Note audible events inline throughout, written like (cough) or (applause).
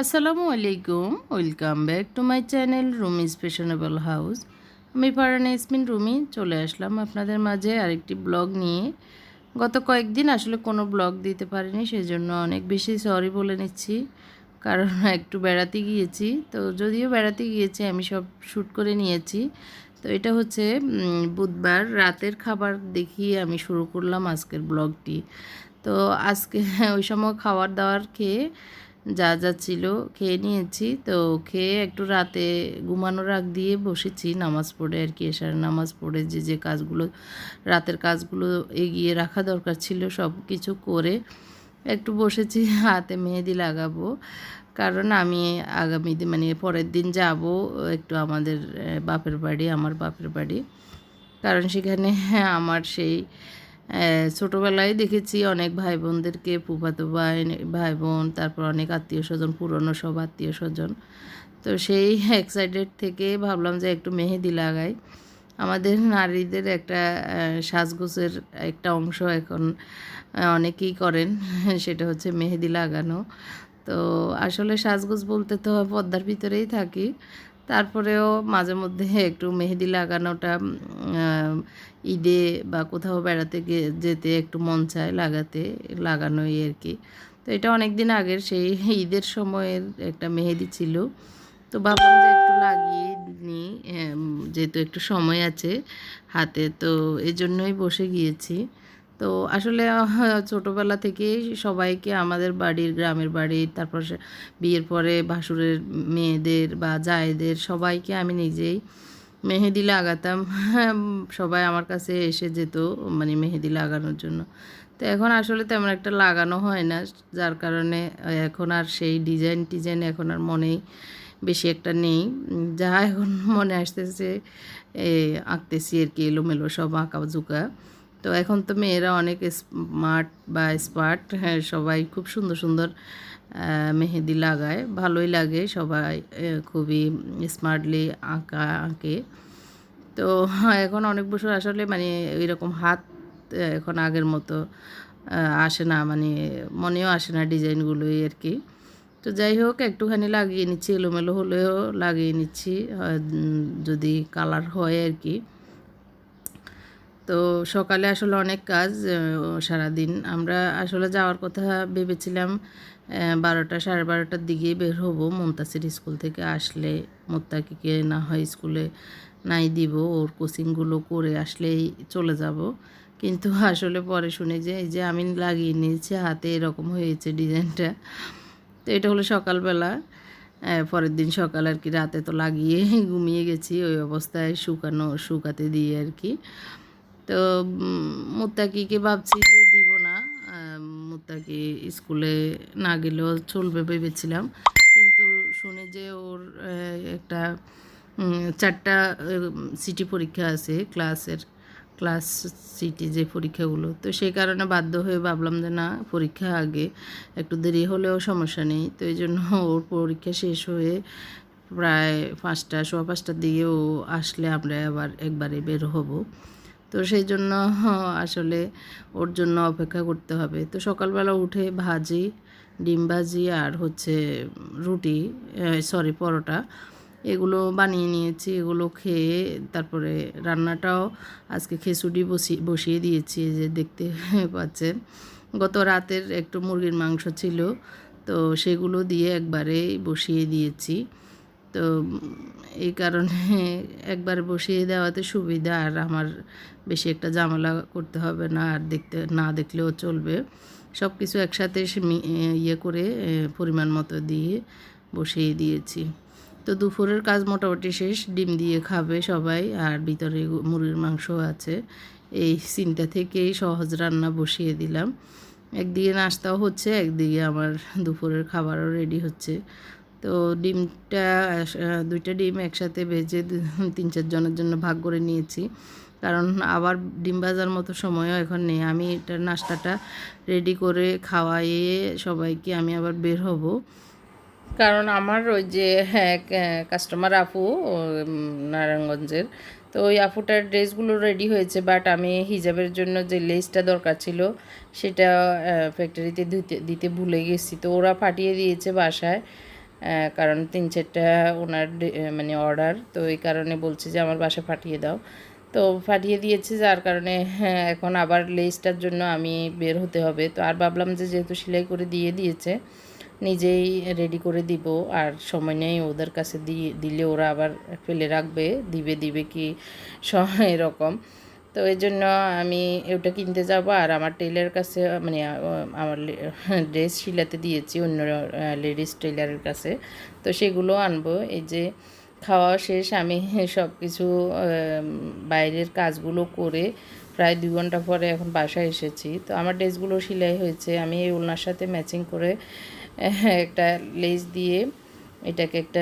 আসসালামু আলাইকুম। Welcome back to my channel Rumi's fashionable house আমি ফারানা ইসমিন রুমি, চলে আসলাম আপনাদের মাঝে আরেকটি ব্লগ নিয়ে। গত কয়েকদিন আসলে কোনো ব্লগ দিতে পারিনি, সেজন্য অনেক বেশি সরি বলে নিচ্ছি। কারণ একটু বেড়াতে গিয়েছি, তো যদিও বেড়াতে গিয়েছি, আমি সব শ্যুট করে নিয়েছি। তো এটা হচ্ছে বুধবার রাতের খাবার দেখিয়ে আমি শুরু করলাম আজকের ব্লগটি। তো আজকে (laughs) ওই সময় খাবার দাবার খেয়ে যা যা ছিল খেয়ে নিয়েছি। তো খেয়ে একটু রাতে ঘুমানোর আগ দিয়ে বসেছি নামাজ পড়ে আর কি। এসার নামাজ পড়ে যে যে কাজগুলো, রাতের কাজগুলো এগিয়ে রাখা দরকার ছিল সব কিছু করে একটু বসেছি, হাতে মেহেদি লাগাবো। কারণ আমি আগামী দিন মানে পরের দিন যাব একটু আমাদের বাপের বাড়ি আমার বাপের বাড়ি। কারণ সেখানে (laughs) আমার সেই ছোটোবেলায় দেখেছি অনেক ভাই বোনদেরকে ফুফাতো ভাই ভাই বোন তারপর অনেক আত্মীয় স্বজন পুরনো সব আত্মীয় স্বজন তো সেই (laughs) এক্সাইটেড থেকে ভাবলাম যে একটু মেহেদি লাগাই। আমাদের নারীদের একটা আহ, একটা অংশ এখন অনেকেই করেন (laughs) সেটা হচ্ছে মেহেদি লাগানো। তো আসলে সাজগোজ বলতে তো পদ্মার ভিতরেই থাকি। তারপরেও মাঝে মধ্যে একটু মেহেদি লাগানোটা ঈদে বা কোথাও বেড়াতে যেতে একটু মন চায় লাগাতে, লাগানোই আর কি। তো এটা অনেক দিন আগের, সেই ঈদের সময়ের একটা মেহেদি ছিল। তো ভাবলাম যে একটু লাগিয়ে নিই যেহেতু একটু সময় আছে হাতে, তো এই জন্যই বসে গিয়েছি। তো আসলে ছোটোবেলা থেকেই সবাইকে আমাদের বাড়ির, গ্রামের বাড়ির তারপর বিয়ের পরে ভাসুরের মেয়েদের বা জায়েদের সবাইকে আমি নিজেই মেহেদি লাগাতাম। সবাই আমার কাছে এসে যেত মানে মেহেদি লাগানোর জন্য। তো এখন আসলে তেমন একটা লাগানো হয় না, যার কারণে এখন আর সেই ডিজাইন টিজাইন এখন আর মনেই বেশি একটা নেই। যা এখন মনে আসতেছে আঁকতেছি আর কি, এলোমেলো সব আঁকা জুকা তো এখন তো মেয়েরা অনেক স্মার্ট বা স্মার্ট হ্যাঁ সবাই খুব সুন্দর সুন্দর মেহেদি লাগায়, ভালোই লাগে, সবাই খুবই স্মার্টলি আঁকা, আঁকে। তো এখন অনেক বছর আসলে মানে এরকম হাত এখন আগের মতো আসে না মানে মনেও আসে না ডিজাইনগুলোই আর কি। তো যাই হোক, একটুখানি লাগিয়ে নিচ্ছি, এলোমেলো হলেও লাগিয়ে নিচ্ছি যদি কালার হয় আর কি। তো সকালে আসলে অনেক কাজ সারাদিন। আমরা আসলে যাওয়ার কথা ভেবেছিলাম বারোটা, সাড়ে বারোটার দিকে বের হব। মুমতাসির স্কুল থেকে আসলে মোত্তাকিকে না হয় স্কুলে নাই দিব, ওর কোচিংগুলো করে আসলেই চলে যাব। কিন্তু আসলে পরে শুনি যে, এই যে আমি লাগিয়ে নিয়েছি, হাতে এরকম হয়েছে ডিজাইনটা। তো এটা হলো সকালবেলা। পরের দিন সকাল আর কি, রাতে তো লাগিয়ে ঘুমিয়ে গেছি, ওই অবস্থায় শুকানো, শুকাতে দিয়ে আর কি। তো মুত্তাকিকে ভাবছি যে দিব না। মুত্তাকি স্কুলে না গেলেও চলবে ভেবেছিলাম। কিন্তু শুনে যে ওর একটা চারটা সিটি পরীক্ষা আছে, ক্লাসের, ক্লাস সিটি যে পরীক্ষাগুলো। তো সেই কারণে বাধ্য হয়ে ভাবলাম যে না, পরীক্ষা আগে, একটু দেরি হলেও সমস্যা নেই। তো এই জন্য ওর পরীক্ষা শেষ হয়ে প্রায় পাঁচটা, সোয়া পাঁচটার দিকে ও আসলে আমরা আবার একবারে বের হব। তো সেই জন্য আসলে ওর জন্য অপেক্ষা করতে হবে। তো সকালবেলা উঠে ভাজি, ডিম ভাজি আর হচ্ছে রুটি সরি পরোটা, এগুলো বানিয়ে নিয়েছি, এগুলো খেয়ে তারপরে রান্নাটাও আজকে খিচুড়ি বসিয়ে বসিয়ে দিয়েছি যে দেখতে (laughs) পাচ্ছেন। গত রাতের একটু মুরগির মাংস ছিল, তো সেগুলো দিয়ে একবারেই বসিয়ে দিয়েছি। তো এই কারণে একবার বসিয়ে দেওয়াতে সুবিধা, আর আমার বেশি একটা ঝামেলা করতে হবে না, আর দেখতে, না দেখলেও চলবে। সব কিছু একসাথে ইয়ে করে পরিমাণ মতো দিয়ে বসিয়ে দিয়েছি। তো দুপুরের কাজ মোটামুটি শেষ, ডিম দিয়ে খাবে সবাই, আর ভিতরে মুরগির মাংস আছে। এই সিনটা থেকেই সহজ রান্না বসিয়ে দিলাম। একদিকে নাস্তাও হচ্ছে, একদিকে আমার দুপুরের খাবারও রেডি হচ্ছে। তো ডিমটা দুইটা ডিম একসাথে ভেজে তিন চারজনের জন্য ভাগ করে নিয়েছি। কারণ আবার ডিম ভাজার মতো সময়ও এখন নেই। আমি এটা নাস্তাটা রেডি করে খাওয়াইয়ে সবাইকে আমি আবার বের হব। কারণ আমার ওই যে হ্যাঁ কাস্টমার আপু নারায়ণগঞ্জের, তো ওই আপুটার ড্রেসগুলো রেডি হয়েছে। বাট আমি হিজাবের জন্য যে লেসটা দরকার ছিল, সেটা ফ্যাক্টরিতে দিতে দিতে ভুলে গেছি। তো ওরা পাঠিয়ে দিয়েছে বাসায়। কারণ তিন চারটা ওনার মানে অর্ডার তো এই কারণে বলছে যে আমার বাসায় পাঠিয়ে দাও। তো পাঠিয়ে দিয়েছে যার কারণে হ্যাঁ, এখন আবার লেসটার জন্য আমি বের হতে হবে। তো আর ভাবলাম যে যেহেতু সেলাই করে দিয়ে দিয়েছে নিজেই রেডি করে দিব। আর সময় নেই ওদের কাছে দিয়ে দিলে ওরা আবার ফেলে রাখবে দিবে দিবে কি এরকম। তো এই জন্য আমি ওটা কিনতে যাব আর আমার টেলার কাছে মানে আমার ড্রেস (laughs) শিলাতে দিয়েছি অন্য লেডিস টেলারের কাছে। তো সেগুলো আনব। এই যে খাওয়া শেষ, আমি (laughs) সব কিছু বাইরের কাজগুলো করে প্রায় দুই ঘণ্টা পরে এখন বাসায় এসেছি। তো আমার ড্রেসগুলো সেলাই হয়েছে। আমি এই ওলনার সাথে ম্যাচিং করে, (laughs) একটা লেস দিয়ে এটাকে একটা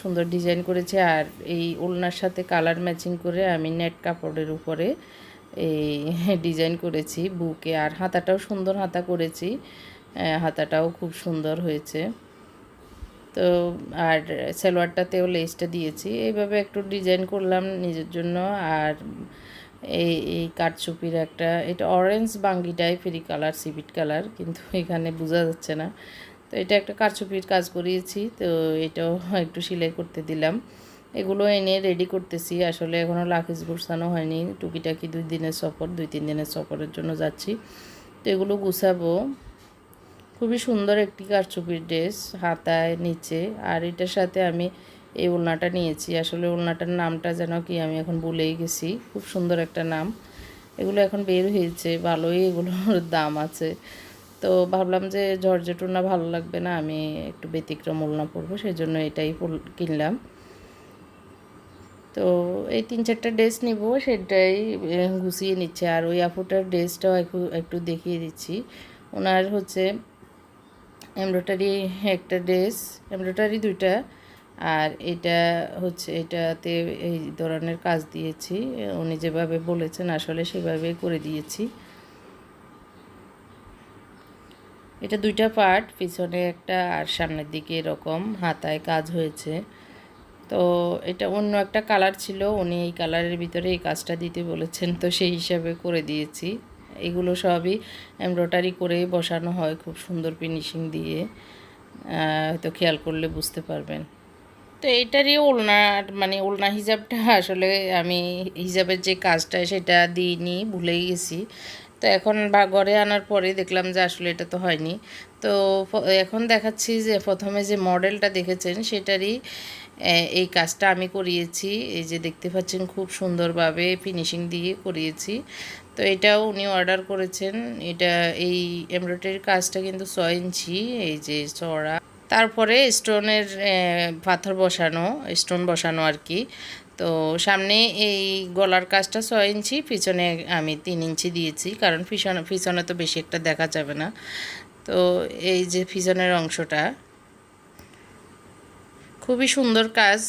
সুন্দর ডিজাইন করেছে আর এই ওলনার সাথে কালার ম্যাচিং করে আমি নেট কাপড়ের উপরে এই ডিজাইন করেছি বুকে। আর হাতাটাও সুন্দর হাতা করেছি হাতাটাও খুব সুন্দর হয়েছে। তো আর সালোয়ারটাতেও লেসটা দিয়েছি। এইভাবে একটু ডিজাইন করলাম নিজের জন্য। আর এই এই কাঠচুপির একটা, এটা অরেঞ্জ বাঙ্গি টাইপেরই কালার সিভিট কালার কিন্তু এখানে বোঝা যাচ্ছে না তো এটা একটা কারচুপির কাজ করিয়েছি, তো এটাও একটু সেলাই করতে দিলাম। এগুলো এনে রেডি করতেছি, আসলে এখনও লাখিস গুছানো হয়নি। টুকিটাকি দুই দিনের সফর, দুই তিন দিনের সফরের জন্য যাচ্ছি। তো এগুলো গুছাবো। খুবই সুন্দর একটি কারচুপির ড্রেস, হাতায়, নিচে। আর এটার সাথে আমি এই ওলনাটা নিয়েছি। আসলে ওলনাটার নামটা যেন কি আমি এখন ভুলেই গেছি। খুব সুন্দর একটা নাম। এগুলো এখন বের হয়েছে, ভালোই এগুলোর দাম আছে। তো ভাবলাম যে জর্জেট ওলনা ভালো লাগবে না, আমি একটু ব্যতিক্রম ওলনা পরবো সেই জন্য এটাই কিনলাম। তো এই তিন চারটা ড্রেস নিব, সেটাই গুছিয়ে নিচ্ছে। আর ওই আপুটার ড্রেসটাও একটু একটু দেখিয়ে দিচ্ছি। ওনার হচ্ছে এমব্রয়ডারি একটা ড্রেস, এমব্রয়ডারি দুইটা, আর এটা হচ্ছে, এটাতে এই ধরনের কাজ দিয়েছি। উনি যেভাবে বলেছেন, আসলে সেভাবে করে দিয়েছি। এটা দুইটা পার্ট পিছনে একটা আর সামনের দিকে এরকম হাতায় কাজ হয়েছে। তো এটা অন্য একটা কালার ছিল, উনি এই কালারের ভিতরে এই কাজটা দিতে বলেছেন, তো সেই হিসাবে করে দিয়েছি। এগুলো সবই এমব্রয়ডারি করে বসানো হয়, খুব সুন্দর ফিনিশিং দিয়ে। হয়তো খেয়াল করলে বুঝতে পারবেন। তো এটারই ওলনা মানে ওলনা হিসাবটা আসলে আমি হিসাবের যে কাজটা সেটা দিইনি, ভুলেই গেছি। তো এখন বা, ঘরে আনার পরে দেখলাম যে আসলে এটা তো হয়নি। তো এখন দেখাচ্ছি যে প্রথমে যে মডেলটা দেখেছেন সেটারই এই কাজটা আমি করিয়েছি। এই যে দেখতে পাচ্ছেন খুব সুন্দরভাবে ফিনিশিং দিয়ে করিয়েছি। তো এটাও উনি অর্ডার করেছেন। এটা এই এমব্রয়ডারির কাজটা কিন্তু ছয় ইঞ্চি, এই যে চড়া তারপরে স্টোনের পাথর বসানো, স্টোন বসানো আর কি। তো সামনে এই গলার কাজটা ছয় ইঞ্চি, পিছনে আমি তিন ইঞ্চি দিয়েছি, কারণ পিছনে পিছনে তো বেশি একটা দেখা যাবে না। তো এই যে পিছনের অংশটা খুবই সুন্দর কাজ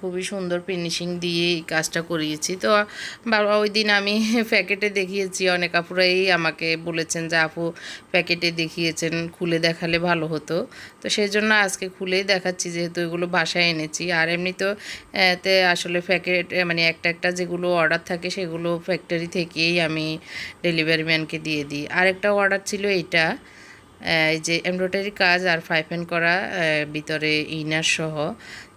খুবই সুন্দর ফিনিশিং দিয়ে এই কাজটা করিয়েছি। তো, বাবা, ওই দিন আমি (laughs) প্যাকেটে দেখিয়েছি, অনেক আপুরাই আমাকে বলেছেন যে, আপু, প্যাকেটে দেখিয়েছেন, খুলে দেখালে ভালো হতো। তো সেই জন্য আজকে খুলেই দেখাচ্ছি, যেহেতু এগুলো বাসায় এনেছি। আর এমনি তো আসলে প্যাকেট মানে একটা একটা যেগুলো অর্ডার থাকে, সেগুলো ফ্যাক্টরি থেকেই আমি ডেলিভারি ম্যানকে দিয়ে দিই। আরেকটা অর্ডার ছিল এটা এই যে এমব্রয়ডারি কাজ আর ফাইফেন করা ভিতরে ইনার সহ,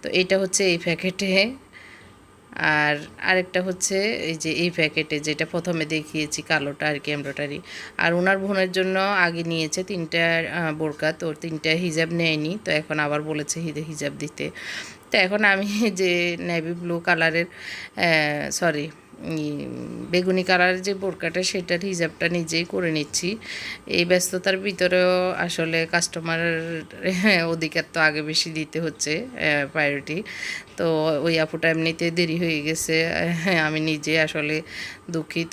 তো এটা হচ্ছে এই প্যাকেটে। আর আরেকটা হচ্ছে এই যে এই প্যাকেটে যেটা প্রথমে দেখিয়েছি, কালোটা আর কি এমব্রয়ডারি। আর ওনার বোনের জন্য আগে নিয়েছে তিনটা বোরকা, তো তিনটা হিজাব নেয়নি, তো এখন আবার বলেছে হিজাব দিতে। তো এখন আমি যে নেভি ব্লু কালারের সরি বেগুনি কালারের যে বোরকাটা, সেটার হিজাবটা নিজেই করে নিচ্ছি। এই ব্যস্ততার ভিতরেও আসলে কাস্টমারের অধিকার তো আগে বেশি দিতে হচ্ছে প্রায়োরিটি তো ওই আপুটা এমনিতে দেরি হয়ে গেছে আমি নিজে আসলে দুঃখিত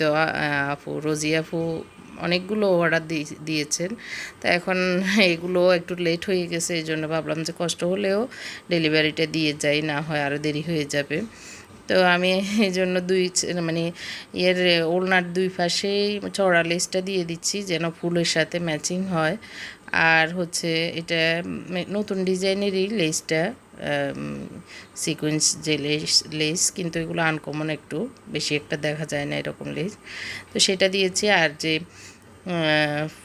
আপু, রোজি আপু অনেকগুলো অর্ডার দিয়েছেন। তা এখন এগুলো একটু লেট হয়ে গেছে এই জন্য ভাবলাম যে কষ্ট হলেও ডেলিভারিটা দিয়ে যাই, না হয় আরও দেরি হয়ে যাবে। তো আমি এই জন্য দুই মানে এর ওলনার দুই পাশেই চড়া লেসটা দিয়ে দিচ্ছি যেন ফুলের সাথে ম্যাচিং হয়। আর হচ্ছে এটা নতুন ডিজাইনেরই লেসটা সিকোয়েন্স যে লেস লেস কিন্তু এগুলো আনকমন একটু, বেশি একটা দেখা যায় না এরকম লেস। তো সেটা দিয়েছি আর যে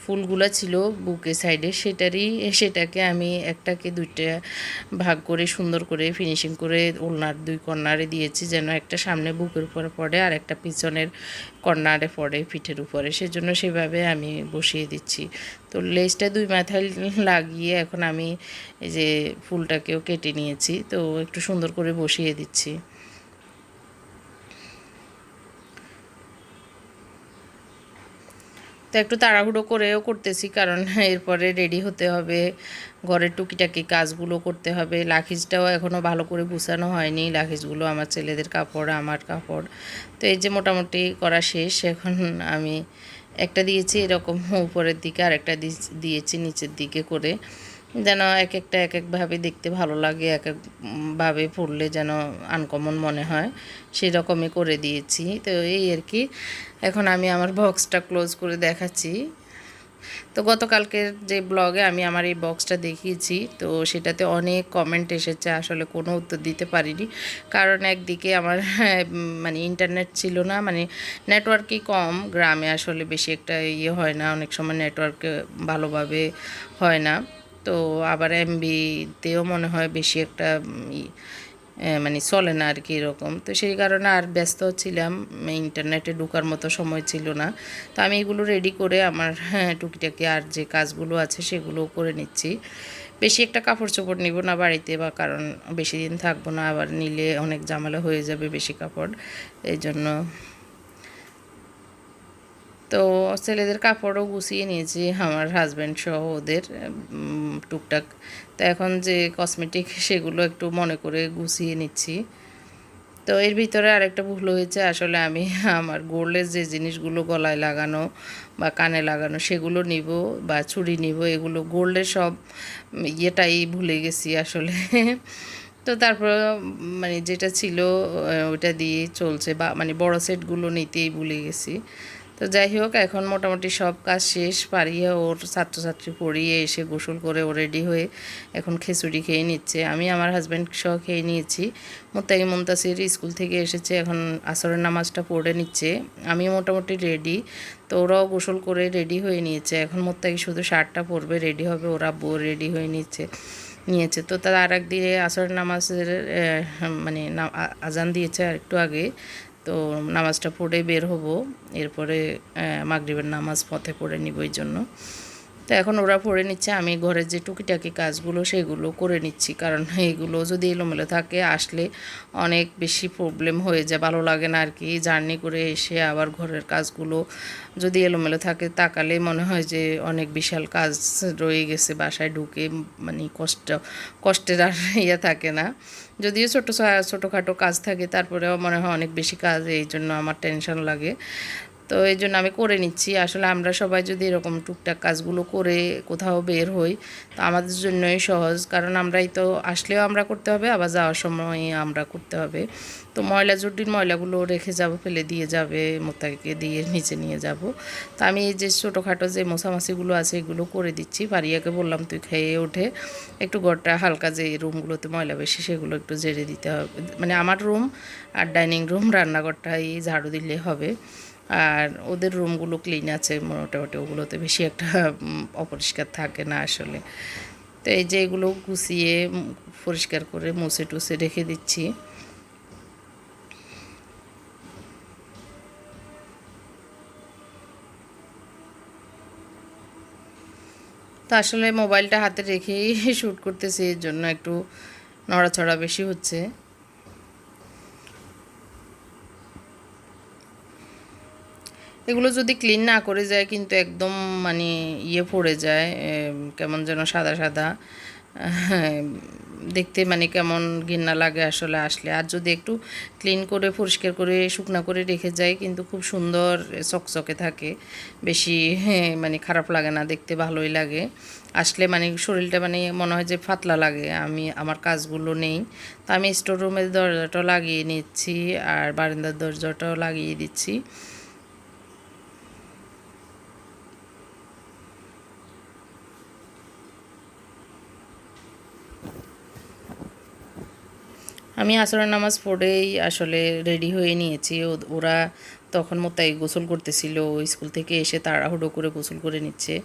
ফুলগুলো ছিল বুকে সাইডে, সেটারই, সেটাকে আমি একটাকে দুইটা ভাগ করে সুন্দর করে ফিনিশিং করে ওলনার দুই কর্নারে দিয়েছি, যেন একটা সামনে বুকের উপরে পড়ে আর একটা পিছনের কর্নারে পড়ে পিঠের উপরে। সেজন্য সেভাবে আমি বসিয়ে দিচ্ছি। তো লেসটা দুই মাথায় লাগিয়ে এখন আমি এই যে ফুলটাকেও কেটে নিয়েছি, তো একটু সুন্দর করে বসিয়ে দিচ্ছি। তো একটু তাড়াহুড়ো করেও করতেছি, কারণ এরপরে রেডি হতে হবে। ঘরের টুকিটাকি কাজগুলো করতে হবে। লাখিজটাও এখনও ভালো করে গুছানো হয়নি। লাখিজগুলো আমার ছেলেদের কাপড়, আমার কাপড়। তো এই যে মোটামুটি করা শেষ। এখন আমি একটা দিয়েছি এরকম উপরের দিকে আর একটা দিয়েছি নিচের দিকে করে। যেন এক একটা, এক একভাবে দেখতে ভালো লাগে, এক একভাবে পড়লে যেন আনকমন মনে হয়, সেরকমই করে দিয়েছি। তো এই আর কি। এখন আমি আমার বক্সটা ক্লোজ করে দেখাচ্ছি। তো গতকালকের যে ব্লগে আমি আমার এই বক্সটা দেখিয়েছি, তো সেটাতে অনেক কমেন্ট এসেছে, আসলে কোনো উত্তর দিতে পারিনি। কারণ একদিকে আমার (laughs) মানে ইন্টারনেট ছিল না মানে নেটওয়ার্কই কম, গ্রামে আসলে বেশি একটা ইয়ে হয় না, অনেক সময় নেটওয়ার্ক ভালোভাবে হয় না। তো আবার এমবিতেও মনে হয় বেশি একটা মানে চলে না আর কি এরকম। তো সেই কারণে আর ব্যস্ত ছিলাম ইন্টারনেটে ঢুকার মতো সময় ছিল না। তো আমি এগুলো রেডি করে আমার হ্যাঁ টুকিটাকি আর যে কাজগুলো আছে সেগুলো করে নিচ্ছি। বেশি একটা কাপড় চোপড় নিব না বাড়িতে বা কারণ বেশি দিন থাকব না, আবার নিলে অনেক জামালা হয়ে যাবে বেশি কাপড়। এই জন্য তো ছেলেদের কাপড়ও গুছিয়ে নিয়েছি, আমার হাজব্যান্ড সহ ওদের টুকটাক। তো এখন যে কসমেটিক সেগুলো একটু মনে করে গুছিয়ে নিচ্ছি। তো এর ভিতরে আরেকটা ভুল হয়েছে, আসলে আমি আমার গোল্ডের যে জিনিসগুলো গলায় লাগানো বা কানে লাগানো সেগুলো নিব বা চুড়ি নিব, এগুলো গোল্ডের সব ইয়েটাই ভুলে গেছি আসলে। তো তারপর মানে যেটা ছিল ওইটা দিয়ে চলছে বা মানে বড় সেটগুলো নিতেই ভুলে গেছি। তো যাই হোক, এখন মোটামুটি সব কাজ শেষ। পারিয়ে ওর ছাত্রছাত্রী পড়িয়ে এসে গোসল করে ও রেডি হয়ে এখন খিচুড়ি খেয়ে নিচ্ছে। আমি আমার হাজব্যান্ড সহ খেয়ে নিয়েছি। মোত্তাকি মুমতাসির স্কুল থেকে এসেছে, এখন আসরের নামাজটা পড়ে নিচ্ছে। আমি মোটামুটি রেডি তো ওরাও গোসল করে রেডি হয়ে নিয়েছে। এখন মোত্তাকি শুধু শার্টটা পরবে রেডি হবে, ওরা বউ রেডি হয়ে নিচ্ছে, নিয়েছে। তো তার আর একদিকে আসরের নামাজের মানে আজান দিয়েছে আর একটু আগে। তো নামাজটা পড়ে বের হব। এরপরে মাগরিবের নামাজ পথে পড়ে নিব এই জন্য। তো এখন ওরা পড়ে নিচ্ছে, আমি ঘরের যে টুকিটাকি কাজগুলো সেগুলো করে নিচ্ছি। কারণ এইগুলো যদি এলোমেলো থাকে, আসলে অনেক বেশি প্রবলেম হয়ে যায়, ভালো লাগে না আর কি জার্নি করে এসে আবার ঘরের কাজগুলো যদি এলোমেলো থাকে তাকালে মনে হয় যে অনেক বিশাল কাজ রয়ে গেছে, বাসায় ঢুকে মানে কষ্ট, কষ্টের আর (laughs) ইয়ে থাকে না। যদিও ছোটো ছোটোখাটো কাজ থাকে, তারপরেও মনে হয় অনেক বেশি কাজ, এই জন্য আমার টেনশন লাগে। তো এই জন্য আমি করে নিচ্ছি। আসলে আমরা সবাই যদি এরকম টুকটাক কাজগুলো করে কোথাও বের হই, তো আমাদের জন্যই সহজ। কারণ আমরাই তো আসলেও আমরা করতে হবে, আবার যাওয়ার সময় আমরা করতে হবে। তো ময়লা জুটির ময়লাগুলো রেখে যাব, ফেলে দিয়ে যাবে মোতাকে দিয়ে নিচে নিয়ে যাব। তো আমি এই যে ছোটোখাটো যে মশামাছিগুলো আছে, এগুলো করে দিচ্ছি। পারিয়াকে বললাম, তুই খেয়ে ওঠে। একটু ঘরটা হালকা যে রুমগুলোতে ময়লা বেশি, সেগুলো একটু জেরে দিতে হবে। মানে আমার রুম আর ডাইনিং রুম রান্নাঘরটা এই ঝাড়ু দিলে হবে। আর ওদের রুমগুলো ক্লিন আছে, মোটামুটি ওগুলোতে বেশি একটা অপরিষ্কার থাকে না আসলে। তো এই যে এগুলো গুছিয়ে পরিষ্কার করে মুছে টুছে রেখে দিচ্ছি। তো আসলে মোবাইলটা হাতে রেখেই (laughs) শ্যুট করতেছি, এর জন্য একটু নড়াচড়া বেশি হচ্ছে। এগুলো যদি ক্লিন না করে যায় কিন্তু একদম মানে ইয়ে পড়ে যায় কেমন যেন সাদা সাদা। দেখতে মানে কেমন ঘৃণা লাগে আসলে আসলে। আর যদি একটু ক্লিন করে, পরিষ্কার করে, শুকনা করে রেখে যায় কিন্তু খুব সুন্দর চকচকে থাকে। বেশি মানে খারাপ লাগে না, দেখতে ভালোই লাগে। আসলে মানে শরীরটা মানে মনে হয় যে ফাতলা লাগে। আমি, আমার কাজগুলো নেই। তো আমি স্টোর রুমের দরজাটাও লাগিয়ে নিচ্ছি আর বারান্দার দরজাটাও লাগিয়ে দিচ্ছি। আমি আসরের নামাজ পড়েই আসলে রেডি হয়ে নিয়েছি। ওরা তখন মোতাই গোসল করতেছিল স্কুল থেকে এসে তাড়াহুড়ো করে গোসল করে নিচ্ছে।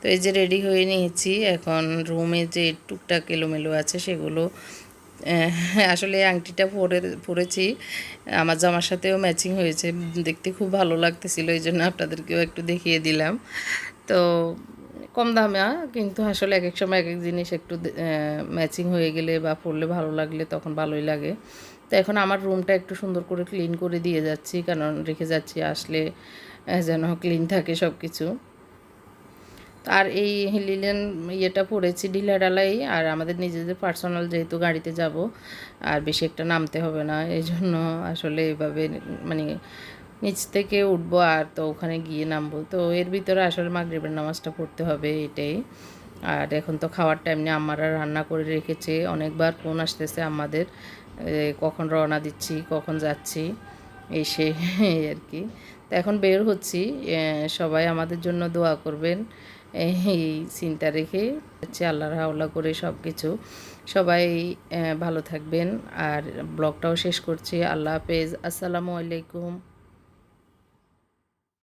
তো এই যে রেডি হয়ে নিয়েছি, এখন রুমে যে টুকটাক এলোমেলো আছে সেগুলো আসলে আংটিটা পরে, পরেছি। আমার জামার সাথেও ম্যাচিং হয়েছে, দেখতে খুব ভালো লাগতেছিল এই জন্য আপনাদেরকেও একটু দেখিয়ে দিলাম। তো কম দামে কিন্তু আসলে এক এক সময় এক এক জিনিস একটু ম্যাচিং হয়ে গেলে বা পরলে ভালো লাগলে তখন ভালোই লাগে। তো এখন আমার রুমটা একটু সুন্দর করে ক্লিন করে দিয়ে যাচ্ছি, কারণ রেখে যাচ্ছি আসলে যেন ক্লিন থাকে সব কিছু আর এই লিলেন ইয়েটা পড়েছি ঢিলা ডালাই আর আমাদের নিজেদের পার্সোনাল যেহেতু গাড়িতে যাব, আর বেশি একটা নামতে হবে না, এই জন্য আসলে এভাবে মানে নিচ থেকে উঠবো আর তো ওখানে গিয়ে নামবো। তো এর ভিতরে আসলে মাগরিবের নামাজটা পড়তে হবে এটাই। আর এখন তো খাওয়ার টাইম নিয়ে আম্মারা রান্না করে রেখেছে। অনেকবার ফোন আসতেছে আমাদের কখন রওনা দিচ্ছি, কখন যাচ্ছি এই সে (laughs) আর কি। তো এখন বের হচ্ছি সবাই আমাদের জন্য দোয়া করবেন। এই চিন্তা রেখে হচ্ছে আল্লাহর হাওলা করে সব কিছু সবাই ভালো থাকবেন। আর ব্লগটাও শেষ করছি। আল্লাহ হাফেজ। আসসালামু আলাইকুম।